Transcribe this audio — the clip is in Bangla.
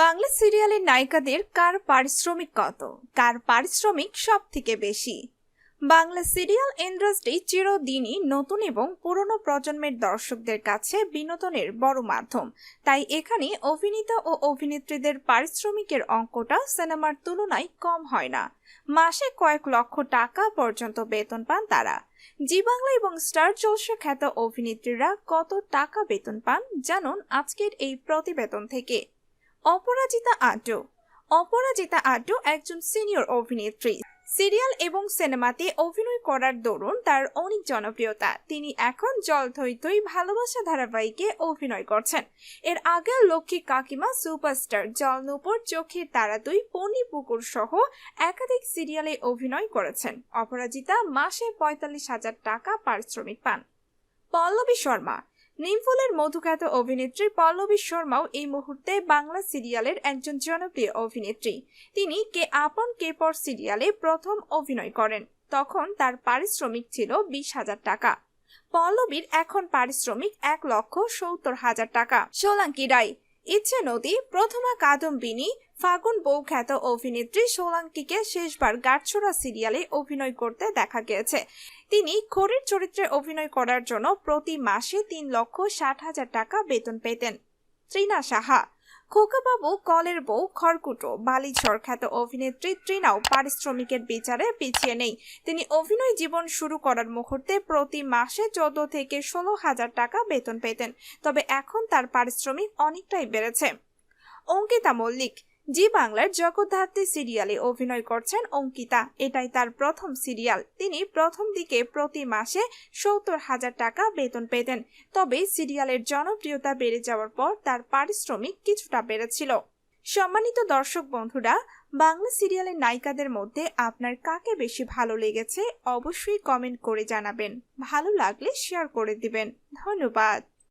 বাংলা সিরিয়ালের নায়িকাদের কার পারিশ্রমিক কত? কার পারিশ্রমিক সব থেকে বেশি? বাংলা সিরিয়াল ইন্ডাস্ট্রি চিরদিনই নতুন এবং পুরনো প্রজন্মের দর্শকদের কাছে বিনোদনের বড় মাধ্যম। তাই এখানে অভিনেতা ও অভিনেত্রীদের পারিশ্রমিকের অঙ্কটা সিনেমার তুলনায় কম হয় না। মাসে কয়েক লক্ষ টাকা পর্যন্ত বেতন পান তারা। জি বাংলা এবং স্টার জলসা খ্যাত অভিনেত্রীরা কত টাকা বেতন পান জানুন আজকের এই প্রতিবেদন থেকে। অপরাজিতা আড্ডু। অপরাজিতা আড্ডু একজন সিনিয়র অভিনেত্রী। সিরিয়াল এবং সিনেমাতে অভিনয় করার দরুন তার অনেক জনপ্রিয়তা। তিনি এখন জল থই ভালোবাসা ধারাবাহিকে অভিনয় করছেন। এর আগে লক্ষ্মী কাকিমা সুপারস্টার জল নূপুর চোখের তারা দুই পনি পুকুর সহ একাধিক সিরিয়ালে অভিনয় করেছেন। অপরাজিতা মাসে পঁয়তাল্লিশ হাজার টাকা পারিশ্রমিক পান। পল্লবী শর্মা নিমফুলের মধুখ্যাত অভিনেত্রী পল্লবী শর্মাও এই মুহূর্তে বাংলা সিরিয়ালের একজন জনপ্রিয় অভিনেত্রী। তিনি কে আপন কে পর সিরিয়ালে প্রথম অভিনয় করেন। তখন তার পারিশ্রমিক ছিল বিশ হাজার টাকা। পল্লবীর এখন পারিশ্রমিক এক লক্ষ সত্তর হাজার টাকা। সোলাঙ্কি রায়, ইচ্ছে নদী, প্রথমা কাদম্বিনী ফাগুন বউ খ্যাত অভিনেত্রী সোলাঙ্কিকে শেষবার গাছছোড়া সিরিয়ালে অভিনয় করতে দেখা গিয়েছে। তিনি খড়ির চরিত্রে অভিনয় করার জন্য প্রতি মাসে তিন লক্ষ ষাট হাজার টাকা বেতন পেতেন। ত্রিনা সাহা, খোকাবাবু, কলের বউ, খড়কুটো বালিঝড় খ্যাত অভিনেত্রী ত্রিনাও পারিশ্রমিকের বিচারে পিছিয়ে নেই। তিনি অভিনয় জীবন শুরু করার মুহূর্তে প্রতি মাসে চোদ্দ থেকে ষোলো হাজার টাকা বেতন পেতেন, তবে এখন তার পারিশ্রমিক অনেকটাই বেড়েছে। অঙ্কিতা মল্লিক জি বাংলার জগদ্ধাত্রী সিরিয়ালে অভিনয় করছেন অঙ্কিতা। এটাই তার প্রথম সিরিয়াল। তিনি প্রথম দিকে প্রতি মাসে সত্তর হাজার টাকা বেতন পেতেন। তবে সিরিয়ালের জনপ্রিয়তা বেড়ে যাওয়ার পর তার পারিশ্রমিক কিছুটা বেড়েছিল। সম্মানিত দর্শক বন্ধুরা, বাংলা সিরিয়ালের নায়িকাদের মধ্যে আপনার কাকে বেশি ভালো লেগেছে অবশ্যই কমেন্ট করে জানাবেন। ভালো লাগলে শেয়ার করে দিবেন। ধন্যবাদ।